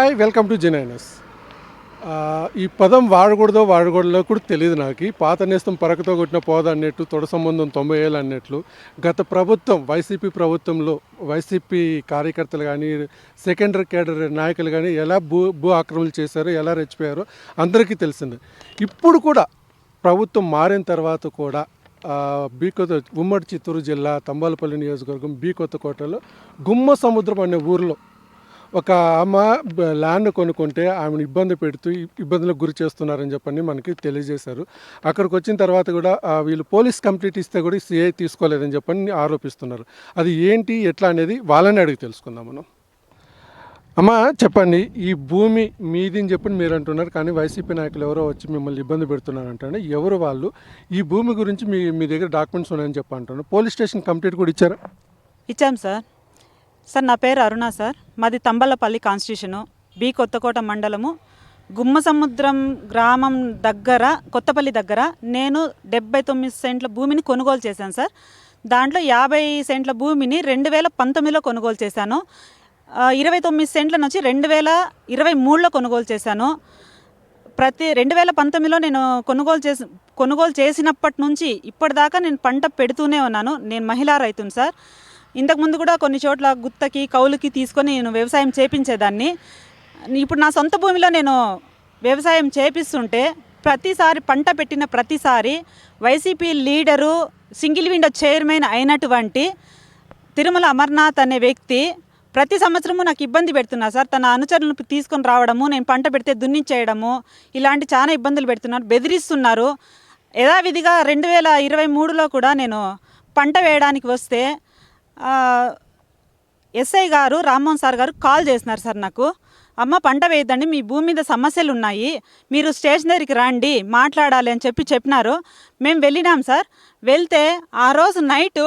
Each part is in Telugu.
హాయ్ వెల్కమ్ టు జెనైనస్ ఈ పదం వాడకూడదో వాడకూడదో కూడా తెలియదు నాకు. పాత నేస్తం పరకతో కొట్టిన పోద అన్నట్టు తొడ సంబంధం తొంభై ఏళ్ళు అన్నట్లు గత ప్రభుత్వం వైసీపీ ప్రభుత్వంలో వైసీపీ కార్యకర్తలు కానీ సెకండరీ కేడర్ నాయకులు కానీ ఎలా భూ భూ ఆక్రమణలు చేశారో ఎలా రెచ్చిపోయారో అందరికీ తెలిసిందే. ఇప్పుడు కూడా ప్రభుత్వం మారిన తర్వాత కూడా బీకొత్త ఉమ్మడి చిత్తూరు జిల్లా తంబాలపల్లి నియోజకవర్గం బీ కొత్తకోటలో గుమ్మ సముద్రం అనే ఊరిలో ఒక ఆమె ల్యాండ్ కొనుక్కుంటే ఆమెను ఇబ్బంది పెడుతూ ఇబ్బందులకు గురి చేస్తున్నారని చెప్పని మనకి తెలియజేశారు. అక్కడికి వచ్చిన తర్వాత కూడా వీళ్ళు పోలీస్ కంప్లీట్ ఇస్తే కూడా సిఐ తీసుకోలేదని చెప్పని ఆరోపిస్తున్నారు. అది ఏంటి ఎట్లా అనేది వాళ్ళని అడిగి తెలుసుకుందాం మనం. అమ్మా చెప్పండి ఈ భూమి మీది అని చెప్పి మీరు అంటున్నారు కానీ వైసీపీ నాయకులు ఎవరో వచ్చి మిమ్మల్ని ఇబ్బంది పెడుతున్నారు అంటే ఎవరు వాళ్ళు? ఈ భూమి గురించి మీ మీ దగ్గర డాక్యుమెంట్స్ ఉన్నాయని చెప్పి అంటున్నారు పోలీస్ స్టేషన్ కంప్లీట్ కూడా ఇచ్చారా? ఇచ్చాం సార్. సార్ నా పేరు అరుణ సార్. మాది తంబలపల్లి కాన్స్టిట్యూషను. బి కొత్తకోట మండలము. గుమ్మ సముద్రం గ్రామం దగ్గర కొత్తపల్లి దగ్గర నేను డెబ్బై తొమ్మిది సెంట్ల భూమిని కొనుగోలు చేశాను సార్. దాంట్లో యాభై సెంట్ల భూమిని రెండు వేల పంతొమ్మిదిలో కొనుగోలు చేశాను. ఇరవై తొమ్మిది సెంట్ల నుంచి రెండు వేల ఇరవై మూడులో కొనుగోలు చేశాను. ప్రతి రెండు వేల పంతొమ్మిదిలో నేను కొనుగోలు చేసి కొనుగోలు చేసినప్పటి నుంచి ఇప్పటిదాకా నేను పంట పెడుతూనే ఉన్నాను. నేను మహిళా రైతును సార్. ఇంతకుముందు కూడా కొన్ని చోట్ల గుత్తకి కౌలుకి తీసుకొని నేను వ్యవసాయం చేపించేదాన్ని. ఇప్పుడు నా సొంత భూమిలో నేను వ్యవసాయం చేపిస్తుంటే ప్రతిసారి పంట పెట్టిన ప్రతిసారి YCP leader single window chairman అయినటువంటి తిరుమల అమర్నాథ్ అనే వ్యక్తి ప్రతి సంవత్సరము నాకు ఇబ్బంది పెడుతున్నారు సార్. తన అనుచరులను తీసుకొని రావడము నేను పంట పెడితే దున్నించేయడము ఇలాంటి చాలా ఇబ్బందులు పెడుతున్నారు బెదిరిస్తున్నారు. యథావిధిగా రెండు వేల ఇరవై మూడులో కూడా నేను పంట వేయడానికి వస్తే ఎస్ఐ గారు రామ్మోహన్ సార్ గారు కాల్ చేసినారు సార్ నాకు. అమ్మ పంట వేయద్దండి మీ భూమి మీద సమస్యలు ఉన్నాయి. మీరు స్టేషనరీకి రండి మాట్లాడాలి అని చెప్పి చెప్పినారు. మేము వెళ్ళినాం సార్. వెళ్తే ఆ రోజు నైటు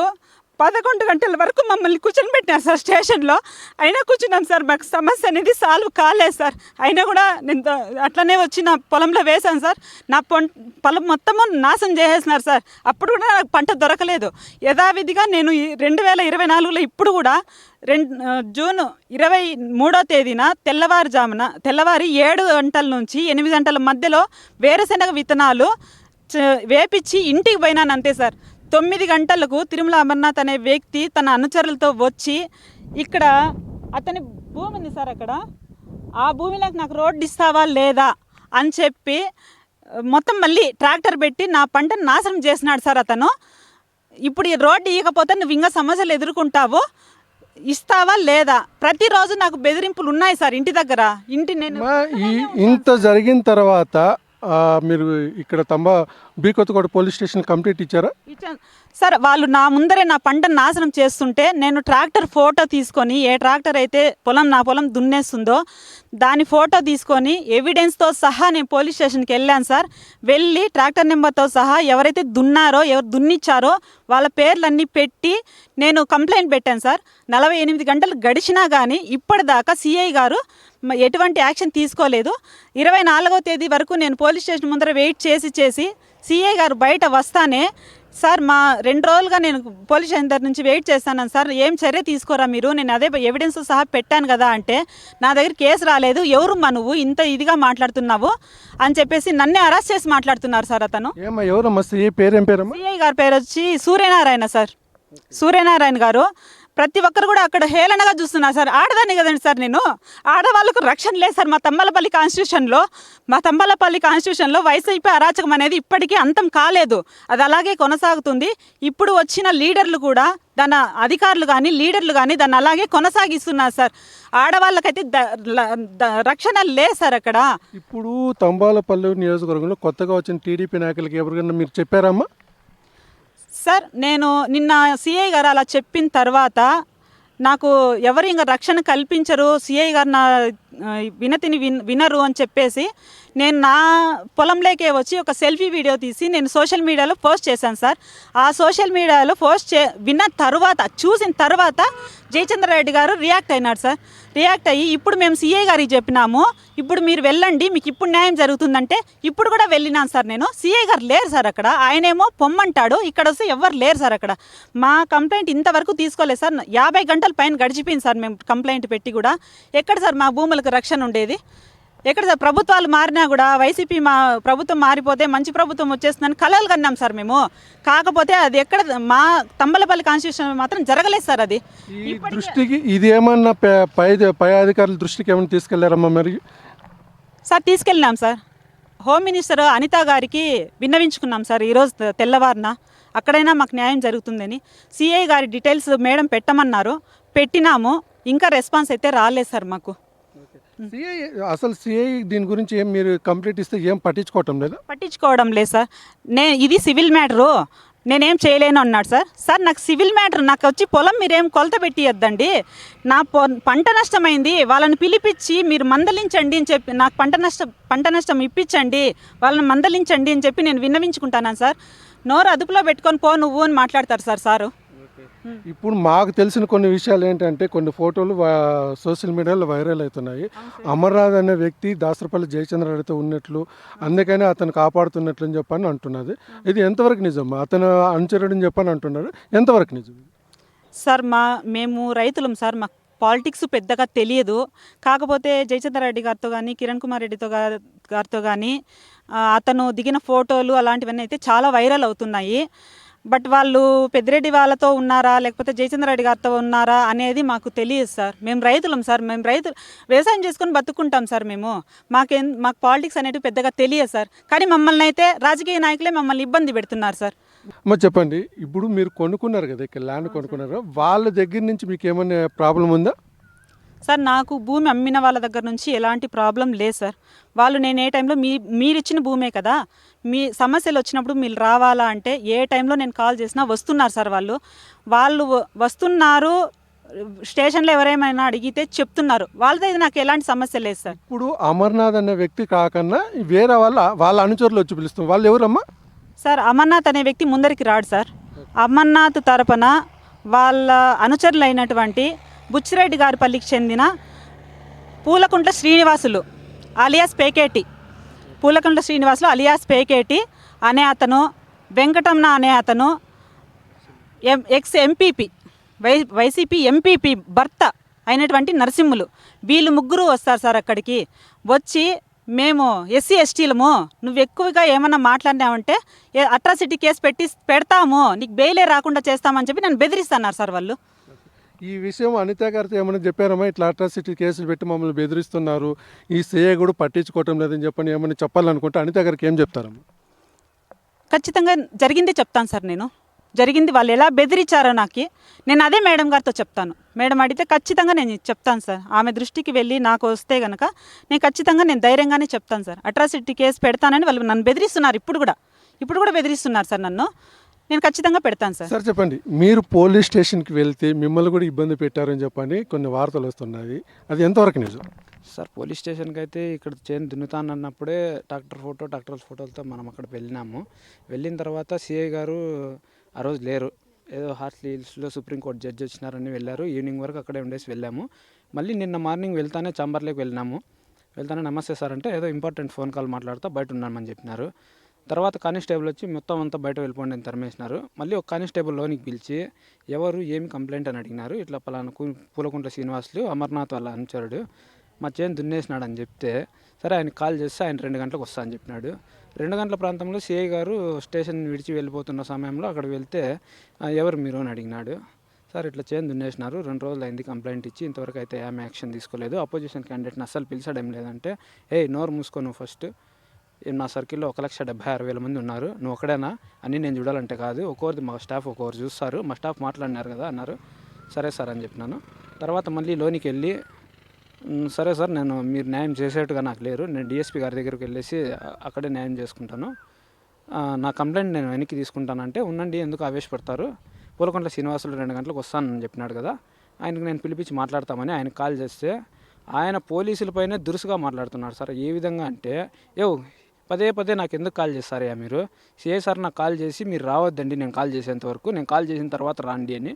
పదకొండు గంటల వరకు మమ్మల్ని కూర్చొని పెట్టినారు సార్ స్టేషన్లో. అయినా కూర్చున్నాం సార్ మాకు సమస్య అనేది సాల్వ్ కాలేదు సార్. అయినా కూడా నేను అట్లనే వచ్చి నా పొలంలో వేశాను సార్. నా పొం పొలం మొత్తము నాశనం చేసేసినారు సార్. అప్పుడు కూడా నాకు పంట దొరకలేదు. యథావిధిగా నేను రెండు వేల ఇరవై నాలుగులో ఇప్పుడు కూడా రెండు జూన్ ఇరవై మూడో తేదీన తెల్లవారుజామున తెల్లవారి ఏడు గంటల నుంచి ఎనిమిది గంటల మధ్యలో వేరుశెనగ విత్తనాలు చ- వేపించి ఇంటికి పోయినాను అంతే సార్. తొమ్మిది గంటలకు తిరుమల అమర్నాథ్ అనే వ్యక్తి తన అనుచరులతో వచ్చి ఇక్కడ అతని భూమి ఉంది సార్ అక్కడ. ఆ భూమిలోకి నాకు రోడ్డు ఇస్తావా లేదా అని చెప్పి మొత్తం మళ్ళీ ట్రాక్టర్ పెట్టి నా పంటను నాశనం చేసినాడు సార్ అతను. ఇప్పుడు ఈ రోడ్డు ఇవ్వకపోతే నువ్వు ఇంకా సమస్యలు ఎదుర్కొంటావు. ఇస్తావా లేదా? ప్రతిరోజు నాకు బెదిరింపులు ఉన్నాయి సార్ ఇంటి దగ్గర. ఇంటి నేను ఇంత జరిగిన తర్వాత మీరు ఇక్కడ తంబా బీ పోలీస్ స్టేషన్ కంప్లీట్ ఇచ్చారా? సార్ వాళ్ళు నా ముందరే నా పంటను నాశనం చేస్తుంటే నేను ట్రాక్టర్ ఫోటో తీసుకొని ఏ ట్రాక్టర్ అయితే పొలం నా పొలం దున్నేస్తుందో దాని ఫోటో తీసుకొని ఎవిడెన్స్తో సహా నేను పోలీస్ స్టేషన్కి వెళ్ళాను సార్. వెళ్ళి ట్రాక్టర్ నెంబర్తో సహా ఎవరైతే దున్నారో ఎవరు దున్నిచ్చారో వాళ్ళ పేర్లన్నీ పెట్టి నేను కంప్లైంట్ పెట్టాను సార్. నలభై ఎనిమిది గంటలు గడిచినా కానీ ఇప్పటిదాకా సిఐ గారు ఎటువంటి యాక్షన్ తీసుకోలేదు. ఇరవై నాలుగవ తేదీ వరకు నేను పోలీస్ స్టేషన్ ముందర వెయిట్ చేసి చేసి సిఐ గారు బయట వస్తానే సార్ మా రెండు రోజులుగా నేను పోలీస్ స్టేషన్ దగ్గర నుంచి వెయిట్ చేస్తాను సార్ ఏం చర్య తీసుకోరా మీరు? నేను అదే ఎవిడెన్స్ సహా పెట్టాను కదా అంటే నా దగ్గర కేసు రాలేదు ఎవరు మా నువ్వు? ఇంత ఇదిగా మాట్లాడుతున్నావు అని చెప్పేసి నన్నే అరెస్ట్ చేసి మాట్లాడుతున్నారు సార్ అతను. సిఐ గారి పేరు వచ్చి సూర్యనారాయణ సార్. సూర్యనారాయణ గారు. ప్రతి ఒక్కరు కూడా అక్కడ హేళనగా చూస్తున్నారు. సార్ ఆడదాన్ని కదండి సార్ నేను. ఆడవాళ్ళకు రక్షణ లేదు సార్. మా తమ్మలపల్లి కాన్స్టిట్యూషన్లో మా తమ్మలపల్లి కాన్స్టిట్యూషన్లో వైసీపీ అరాచకం అనేది ఇప్పటికీ అంతం కాలేదు. అది అలాగే కొనసాగుతుంది. ఇప్పుడు వచ్చిన లీడర్లు కూడా దాని అధికారులు కానీ లీడర్లు కానీ దాన్ని అలాగే కొనసాగిస్తున్నారు సార్. ఆడవాళ్ళకైతే రక్షణ లే సార్ అక్కడ. ఇప్పుడు తంబాలపల్లి నియోజకవర్గంలో కొత్తగా వచ్చిన టీడీపీ నాయకులకి ఎవరికైనా మీరు చెప్పారమ్మా? సార్ నేను నిన్న సిఐ గారు అలా చెప్పిన తర్వాత నాకు ఎవరు ఇంకా రక్షణ కల్పించరు సిఐ గారు నా వినతిని విన్ వినరు అని చెప్పేసి నేను నా పొలంలోకే వచ్చి ఒక సెల్ఫీ వీడియో తీసి నేను సోషల్ మీడియాలో పోస్ట్ చేశాను సార్. ఆ సోషల్ మీడియాలో పోస్ట్ చే విన్న తర్వాత చూసిన తర్వాత జయచంద్రారెడ్డి గారు రియాక్ట్ అయినాడు సార్. రియాక్ట్ అయ్యి ఇప్పుడు మేము సీఏ గారికి చెప్పినాము ఇప్పుడు మీరు వెళ్ళండి మీకు ఇప్పుడు న్యాయం జరుగుతుందంటే ఇప్పుడు కూడా వెళ్ళినాను సార్ నేను. సీఏ గారు లేరు సార్ అక్కడ. ఆయనేమో పొమ్మంటాడు ఇక్కడ వస్తే ఎవరు లేరు సార్ అక్కడ. మా కంప్లైంట్ ఇంతవరకు తీసుకోలేదు సార్. యాభై గంటల పైన గడిచిపోయింది సార్ మేము కంప్లైంట్ పెట్టి కూడా. ఎక్కడ సార్ మా భూములకు రక్షణ ఉండేది? ఎక్కడ సార్ ప్రభుత్వాలు మారినా కూడా వైసీపీ మా ప్రభుత్వం మారిపోతే మంచి ప్రభుత్వం వచ్చేస్తుందని కలలు కన్నాం సార్ మేము. కాకపోతే అది ఎక్కడ మా తంబలపల్లి కాన్స్టిట్యూషన్ మాత్రం జరగలేదు సార్ అది. ఈ దృష్టికి ఇది ఏమన్నా పే- పై అధికారుల దృష్టికి ఏమైనా తీసుకెళ్ళారమ్మా మరి? సార్ తీసుకెళ్ళినాం సార్. హోమ్ మినిస్టర్ అనిత గారికి విన్నవించుకున్నాం సార్ ఈరోజు తెల్లవారున. అక్కడైనా మాకు న్యాయం జరుగుతుందని. సిఐ గారి డీటెయిల్స్ మేడం పెట్టమన్నారు. పెట్టినాము. ఇంకా రెస్పాన్స్ అయితే రాలేదు సార్ మాకు. సిఐ అసలు సిఐ దీని గురించి ఏం మీరు కంప్లీట్ ఇస్తే ఏం పట్టించుకోవటం లేదా? పట్టించుకోవడం లేదు సార్. నే ఇది సివిల్ మ్యాటరు. నేనేం చేయలేను అన్నాడు సార్. సార్ నాకు సివిల్ మ్యాటర్ నాకు వచ్చి పొలం మీరేం కొలత పెట్టియద్దండి. నా పొ పంట నష్టమైంది. వాళ్ళని పిలిపించి మీరు మందలించండి అని చెప్పి నాకు పంట నష్టం పంట నష్టం ఇప్పించండి. వాళ్ళని మందలించండి అని చెప్పి నేను విన్నవించుకుంటాను సార్? నోరు అదుపులో పెట్టుకొని పో నువ్వు అని మాట్లాడతారు సార్ సారు. ఇప్పుడు మాకు తెలిసిన కొన్ని విషయాలు ఏంటంటే కొన్ని ఫోటోలు సోషల్ మీడియాలో వైరల్ అవుతున్నాయి. అమర్నాథ్ అనే వ్యక్తి దాసరపల్లి జయచంద్రారెడ్డితో ఉన్నట్లు అందుకనే అతను కాపాడుతున్నట్లు అని చెప్పని అంటున్నది. ఇది ఎంతవరకు నిజం? అతను అనుచరుడని చెప్పని అంటున్నారు. ఎంతవరకు నిజం సార్ మా మేము రైతులం సార్. మాకు పాలిటిక్స్ పెద్దగా తెలియదు. కాకపోతే జయచంద్రారెడ్డి గారితో కానీ కిరణ్ కుమార్ రెడ్డితో గారితో కానీ అతను దిగిన ఫోటోలు అలాంటివన్నీ అయితే చాలా వైరల్ అవుతున్నాయి. బట్ వాళ్ళు పెద్దిరెడ్డి వాళ్ళతో ఉన్నారా లేకపోతే జయచంద్రారెడ్డి గారితో ఉన్నారా అనేది మాకు తెలియదు సార్. మేము రైతులం సార్. మేము రైతులు వ్యవసాయం చేసుకొని బతుకుంటాం సార్ మేము. మాకేం మాకు పాలిటిక్స్ అనేవి పెద్దగా తెలియదు సార్. కానీ మమ్మల్ని అయితే రాజకీయ నాయకులే మమ్మల్ని ఇబ్బంది పెడుతున్నారు సార్. మరి చెప్పండి ఇప్పుడు మీరు కొనుక్కున్నారు కదా ఇక్కడ ల్యాండ్ కొనుక్కున్నారు? వాళ్ళ దగ్గర నుంచి మీకు ఏమైనా ప్రాబ్లం ఉందా? సార్ నాకు భూమి అమ్మిన వాళ్ళ దగ్గర నుంచి ఎలాంటి ప్రాబ్లం లేదు సార్. వాళ్ళు నేను ఏ టైంలో మీ మీరు ఇచ్చిన భూమే కదా. మీ సమస్యలు వచ్చినప్పుడు మీరు రావాలా అంటే ఏ టైంలో నేను కాల్ చేసినా వస్తున్నారు సార్ వాళ్ళు. వాళ్ళు వస్తున్నారు స్టేషన్లో ఎవరేమైనా అడిగితే చెప్తున్నారు. వాళ్ళతో ఇది నాకు ఎలాంటి సమస్య లేదు సార్. ఇప్పుడు అమర్నాథ్ అనే వ్యక్తి కాకుండా వేరే వాళ్ళ వాళ్ళ అనుచరులు వచ్చి పిలుస్తాం వాళ్ళు ఎవరమ్మా? సార్ అమర్నాథ్ అనే వ్యక్తి ముందరికి రాడు సార్. అమర్నాథ్ తరపున వాళ్ళ అనుచరులు అయినటువంటి బుచ్చిరెడ్డి గారి పల్లికి చెందిన పూలకుంట్ల శ్రీనివాసులు అలియాస్ పేకేటి. పూలకుంట్ల శ్రీనివాసులు అలియాస్ పేకేటి అనే అతను వెంకటమ్మ అనే అతను M X MPP Y YCP MPP భర్త అయినటువంటి నరసింహులు. వీళ్ళు ముగ్గురు వస్తారు సార్ అక్కడికి. వచ్చి మేము ఎస్సీ ఎస్టీలము నువ్వు ఎక్కువగా ఏమన్నా మాట్లాడినావంటే ఏ- అట్రాసిటీ కేసు పెట్టి పెడతాము నీకు బెయిలే రాకుండా చేస్తామని చెప్పి నన్ను బెదిరిస్తున్నారు సార్ వాళ్ళు. ఈ విషయం అనిత గారితో ఏమైనా చెప్పారమ్మా ఇట్లా అట్రాసిటీ కేసులు పెట్టి మమ్మల్ని బెదిరిస్తున్నారు. ఈ సేయ కూడా పట్టించుకోవటం లేదని చెప్పని ఏమైనా చెప్పాలనుకుంటే అనిత గారికి ఏం చెప్తారమ్మా? ఖచ్చితంగా జరిగిందే చెప్తాను సార్ నేను. జరిగింది వాళ్ళు ఎలా బెదిరించారో నాకు నేను అదే మేడం గారితో చెప్తాను. మేడం అడిగితే ఖచ్చితంగా నేను చెప్తాను సార్. ఆమె దృష్టికి వెళ్ళి నాకు వస్తే కనుక నేను ఖచ్చితంగా నేను ధైర్యంగానే చెప్తాను సార్. అట్రాసిటీ కేసు పెడతానని వాళ్ళు నన్ను బెదిరిస్తున్నారు ఇప్పుడు కూడా. ఇప్పుడు కూడా బెదిరిస్తున్నారు సార్ నన్ను. నేను ఖచ్చితంగా పెడతాను సార్. సార్ చెప్పండి. మీరు పోలీస్ స్టేషన్కి వెళ్తే మిమ్మల్ని కూడా ఇబ్బంది పెట్టారని చెప్పని కొన్ని వార్తలు వస్తున్నాయి. అది ఎంతవరకు నిజం? సార్ పోలీస్ స్టేషన్కి అయితే ఇక్కడ చేను దున్నుతానన్నప్పుడే డాక్టర్ ఫోటో డాక్టర్ ఫోటోలతో మనం అక్కడ వెళ్ళినాము. వెళ్ళిన తర్వాత సిఐ గారు ఆ రోజు లేరు. ఏదో హార్ట్లీ హిల్స్లో సుప్రీంకోర్టు జడ్జి వచ్చినారని వెళ్ళారు. ఈవినింగ్ వరకు అక్కడే ఉండేసి వెళ్ళాము. మళ్ళీ నిన్న మార్నింగ్ వెళ్తానే చాంబర్లోకి వెళ్ళినాము. వెళ్తానే నమస్తే సార్ అంటే ఏదో ఇంపార్టెంట్ ఫోన్ కాల్ మాట్లాడుతూ బయట ఉన్నామని చెప్పినారు. తర్వాత కానిస్టేబుల్ వచ్చి మొత్తం అంతా బయట వెళ్ళిపోండి అని తరిమేసినారు. మళ్ళీ ఒక కానిస్టేబుల్ లోనికి పిలిచి ఎవరు ఏమి కంప్లైంట్ అని అడిగినారు. ఇట్లా పలానా పూలకుంట్ల శ్రీనివాసులు అమర్నాథ్ వాళ్ళ అనుచరుడు మా చేను దున్నేసినాడు అని చెప్తే సరే ఆయన కాల్ చేస్తే ఆయన రెండు గంటలకు వస్తా అని చెప్పినాడు. రెండు గంటల ప్రాంతంలో సిఐ గారు స్టేషన్ విడిచి వెళ్ళిపోతున్న సమయంలో అక్కడ వెళ్తే ఎవరు మీరు అని అడిగినాడు. సార్ ఇట్లా చేను దున్నేసినారు. రెండు రోజులు అయింది కంప్లైంట్ ఇచ్చి ఇంతవరకు అయితే ఏమి యాక్షన్ తీసుకోలేదు. అపోజిషన్ క్యాండిడేట్ని అస్సలు పిలిచడం లేదంటే ఏ నోరు మూసుకో నువ్వు ఫస్ట్. నా సర్కిల్లో ఒక లక్ష డెబ్బై ఆరు వేల మంది ఉన్నారు. నువ్వు ఒకడేనా అని నేను చూడాలంటే కాదు. ఒక్కొక్కరిది మా స్టాఫ్ ఒక్కొక్కరు చూస్తారు. మా స్టాఫ్ మాట్లాడినారు కదా అన్నారు. సరే సార్ అని చెప్పినాను. తర్వాత మళ్ళీ లోనికి వెళ్ళి సరే సార్ నేను మీరు న్యాయం చేసేట్టుగా నాకు లేరు. నేను డిఎస్పీ గారి దగ్గరికి వెళ్ళేసి అక్కడే న్యాయం చేసుకుంటాను. నా కంప్లైంట్ నేను వెనక్కి తీసుకుంటానంటే ఉండండి ఎందుకు ఆవేశపడతారు? పూలకొండల శ్రీనివాసులు రెండు గంటలకు వస్తానని చెప్పినాడు కదా. ఆయనకు నేను పిలిపించి మాట్లాడతామని ఆయన కాల్ చేస్తే ఆయన పోలీసులపైనే దురుసుగా మాట్లాడుతున్నాడు సార్. ఏ విధంగా అంటే యో పదే పదే నాకు ఎందుకు కాల్ చేస్తారయ్యా మీరు? సిఐ సార్ నాకు కాల్ చేసి మీరు రావద్దండి నేను కాల్ చేసేంత వరకు నేను కాల్ చేసిన తర్వాత రాండి అని.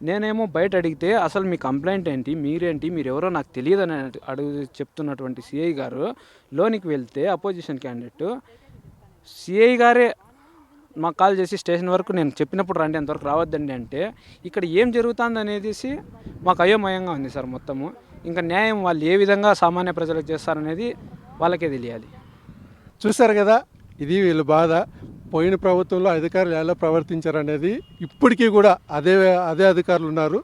నేనేమో బయట అడిగితే అసలు మీ కంప్లైంట్ ఏంటి మీరేంటి మీరు ఎవరో నాకు తెలియదని అడుగు చెప్తున్నటువంటి సిఐ గారు లోనికి వెళ్తే అపోజిషన్ క్యాండిడేట్ సిఐ గారే మాకు కాల్ చేసి స్టేషన్ వరకు నేను చెప్పినప్పుడు రండి అంతవరకు రావద్దండి అంటే ఇక్కడ ఏం జరుగుతుంది అనేది మాకు అయోమయంగా ఉంది సార్ మొత్తము. ఇంకా న్యాయం వాళ్ళు ఏ విధంగా సామాన్య ప్రజలకు చేస్తారనేది వాళ్ళకే తెలియాలి. చూశారు కదా ఇది వీళ్ళ బాధ. పోయిన ప్రభుత్వంలో అధికారులు ఎలా ప్రవర్తించారనేది ఇప్పటికీ కూడా అదే అదే అధికారులు ఉన్నారు.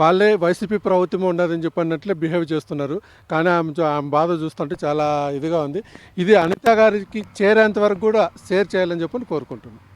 వాళ్ళే వైసీపీ ప్రభుత్వం ఉన్నదని చెప్పినట్లే బిహేవ్ చేస్తున్నారు. కానీ ఆమె ఆమె బాధ చూస్తుంటే చాలా ఇదిగా ఉంది. ఇది అనిత గారికి చేరేంత వరకు కూడా షేర్ చేయాలని చెప్పని కోరుకుంటున్నాను